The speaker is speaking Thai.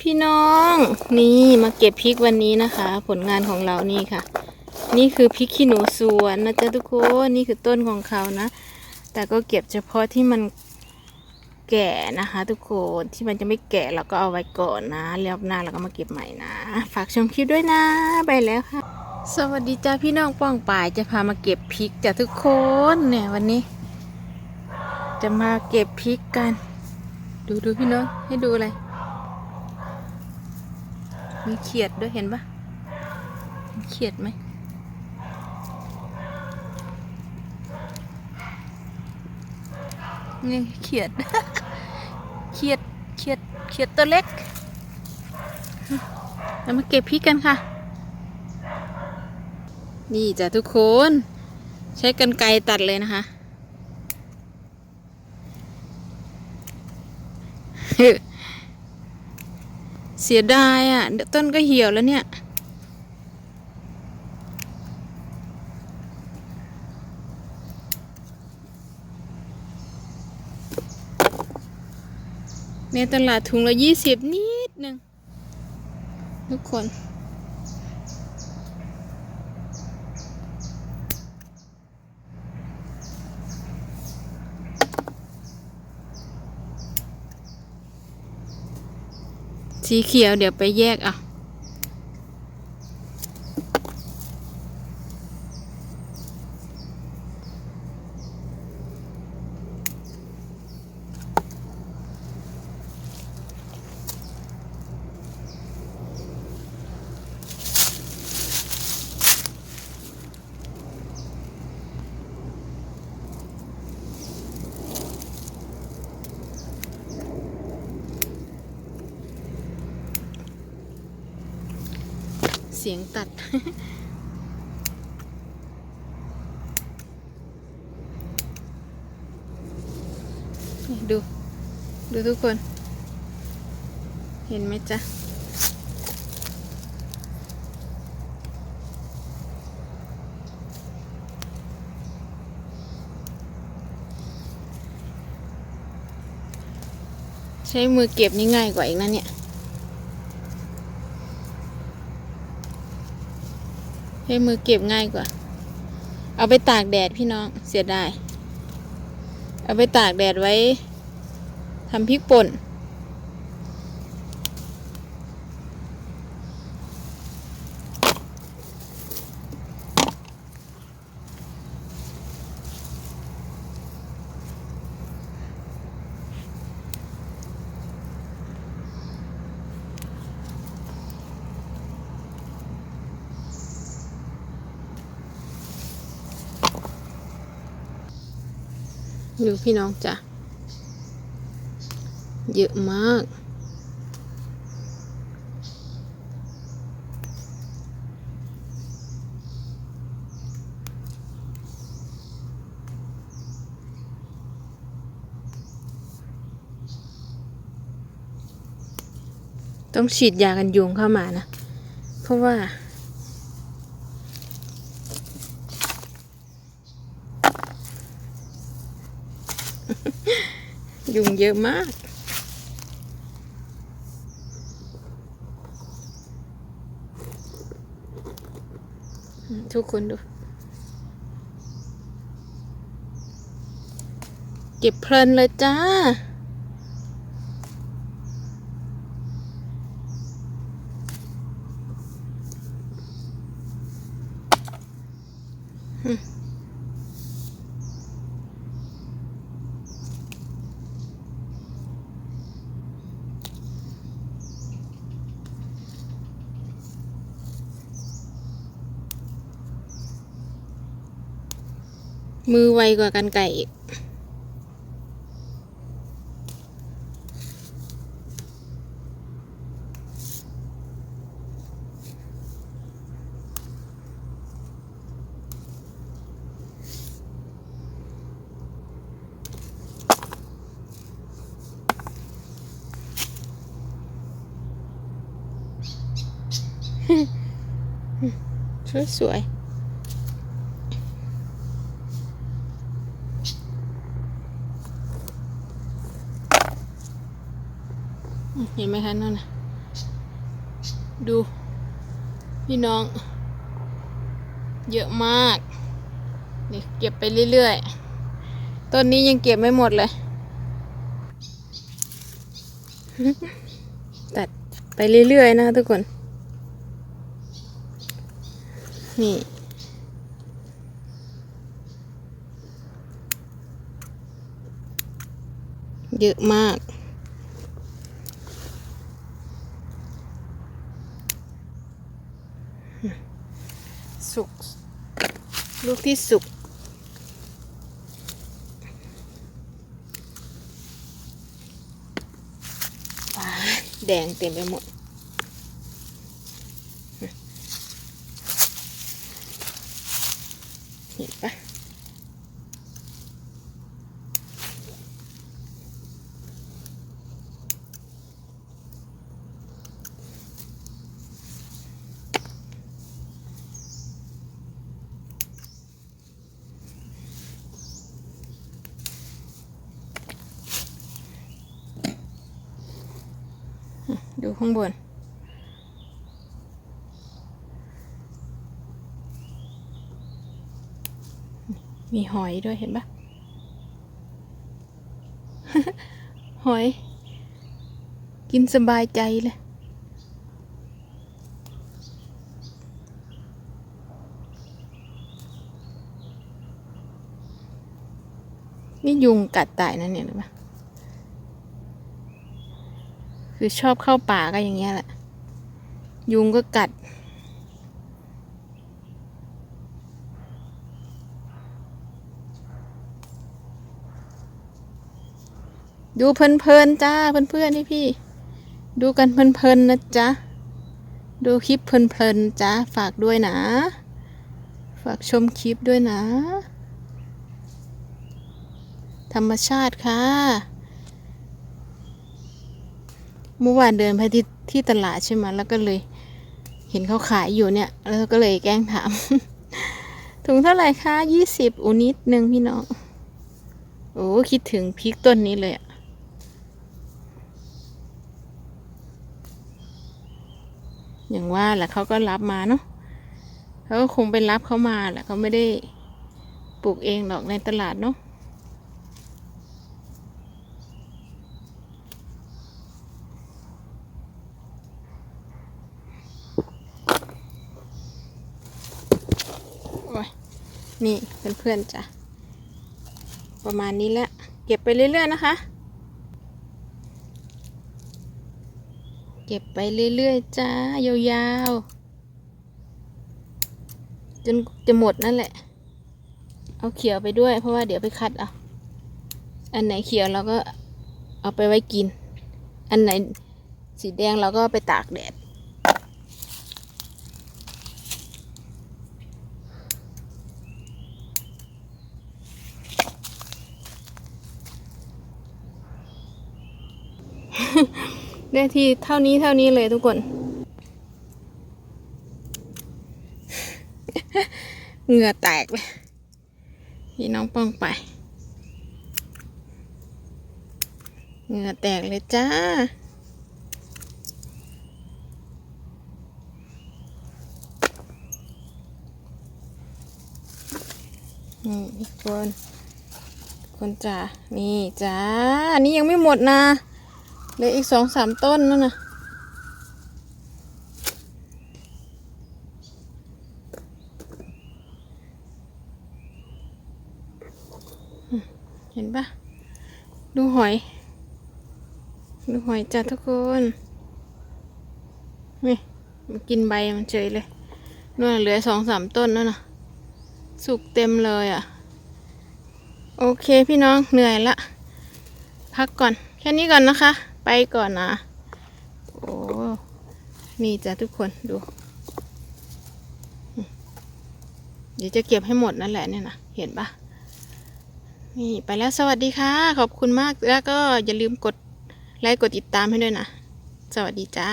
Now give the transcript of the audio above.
พี่น้องนี่มาเก็บพริกวันนี้นะคะ ผลงานของเรานี่ค่ะ นี่คือพริกขี้หนูสวนนะจ๊ะทุกคนนี่คือต้นของเขานะ แต่ก็เก็บเฉพาะที่มันแก่นะคะ ทุกคนที่มันจะไม่แก่เราก็เอาไว้ก่อนนะรอบหน้าเราก็มาเก็บใหม่นะ ฝากชมคลิปด้วยนะไปแล้วค่ะ สวัสดีจ้าพี่น้องป้องป่ายจะพามาเก็บพริกจ้ะทุกคนเนี่ยวันนี้ จะมาเก็บพริกกัน ดูดูพี่น้องให้ดูอะไร มีเขียดด้วยเห็นปะเขียดไหมนี่เขียด เขียด เขียด เขียดตัวเล็ก เรามาเก็บพริกกันค่ะ นี่จ้ะทุกคน ใช้กันไกรตัดเลยนะคะ เสียดายอะเดี๋ยวต้นก็เหี่ยวแล้วเนี่ย ในตลาดถุงละยี่สิบนิดหนึ่งทุกคน สีเขียวเดี๋ยวไปแยกอะ สียงตัด ดู ดูทุกคน เห็นไหมจ๊ะ ใช้มือเก็บนี่ง่ายกว่าอีกนะเนี่ย ให้มือเก็บง่ายกว่า เอาไปตากแดดพี่น้องเสียดาย เอาไปตากแดดไว้ทำพริกป่น ดูพี่น้องจ้ะ เยอะมาก ต้องฉีดยากันยุงเข้ามานะ เพราะว่า ยุงเยอะมาก ทุกคนดู เก็บเพลินเลยจ้ามื มือไวกว่ากันไก่อีก สวยสวยๆ เห็นไหมคะนั่นนะดูพี่น้อง เยอะมากนี่เก็บไปเรื่อยๆ ต้นนี้ยังเก็บไม่หมดเลย ตัดไปเรื่อยๆ นะคะทุกคน นี่ เยอะมาก สุก ลูกที่สุกว้าแดงเต็มไปหมด เห็นปะ ดูข้างบน มีหอยด้วยเห็นปะหอย กินสบายใจเลยนี่ยุงกัดตายนั่นเนี่ยหรือปะ คือชอบเข้าป่าก็อย่างเงี้ยแหละ ยุงก็กัด ดูเพลินๆจ้าเพื่อนๆที่พี่ ดูกันเพลินๆนะจ๊ะ ดูคลิปเพลินๆจ้าฝากด้วยนะ ฝากชมคลิปด้วยนะ ธรรมชาติค่ะ เมื่อวานเดินไปที่ที่ตลาดใช่ไหมแล้วก็เลย เห็นเขาขายอยู่เนี่ย แล้วก็เลยแกล้งถาม ถุงเท่าไหร่คะยี่สิบอุนิดหนึ่งพี่น้อง โอ้คิดถึงพริกต้นนี้เลยอะอย่างว่าแหละเขาก็รับมาเนาะเขาก็คงไปรับเขามาแหละเขาไม่ได้ปลูกเองหรอกในตลาดเนาะ นี่เพื่อนๆจ้ะ ประมาณนี้แหละ เก็บไปเรื่อยๆนะคะ เก็บไปเรื่อยๆจ้ายาวๆ จนจะหมดนั่นแหละ เอาเขียวไปด้วย เพราะว่าเดี๋ยวไปคัดเอา อันไหนเขียวเราก็เอาไปไว้กิน อันไหนสีแดงเราก็ไปตากแดด ได้ที่เท่านี้เท่านี้เลยทุกคน เหงื่อแตกเลยพี่น้องป้องไป เหงื่อแตกเลยจ้านี่ทุกคนคนจ้านี่จ้านนี้ยังไม่หมดนะ เหลืออีกสองสามต้นนั่นนะเห็นปะดูหอย ดูหอยจ้ะทุกคน นี่มันกินใบมันเฉยเลยนู่นเหลือสองสามต้นนั่นนะสุกเต็มเลยอะ โอเคพี่น้องเหนื่อยละ พักก่อน แค่นี้ก่อนนะคะ ไปก่อนนะ โอ้นี่จ้ะทุกคนดู เดี๋ยวจะเก็บให้หมดนั่นแหละเนี่ยนะ เห็นปะนี่ไปแล้วสวัสดีค่ะ ขอบคุณมากแล้วก็อย่าลืมกดไลค์กดติดตามให้ด้วยนะ สวัสดีจ้า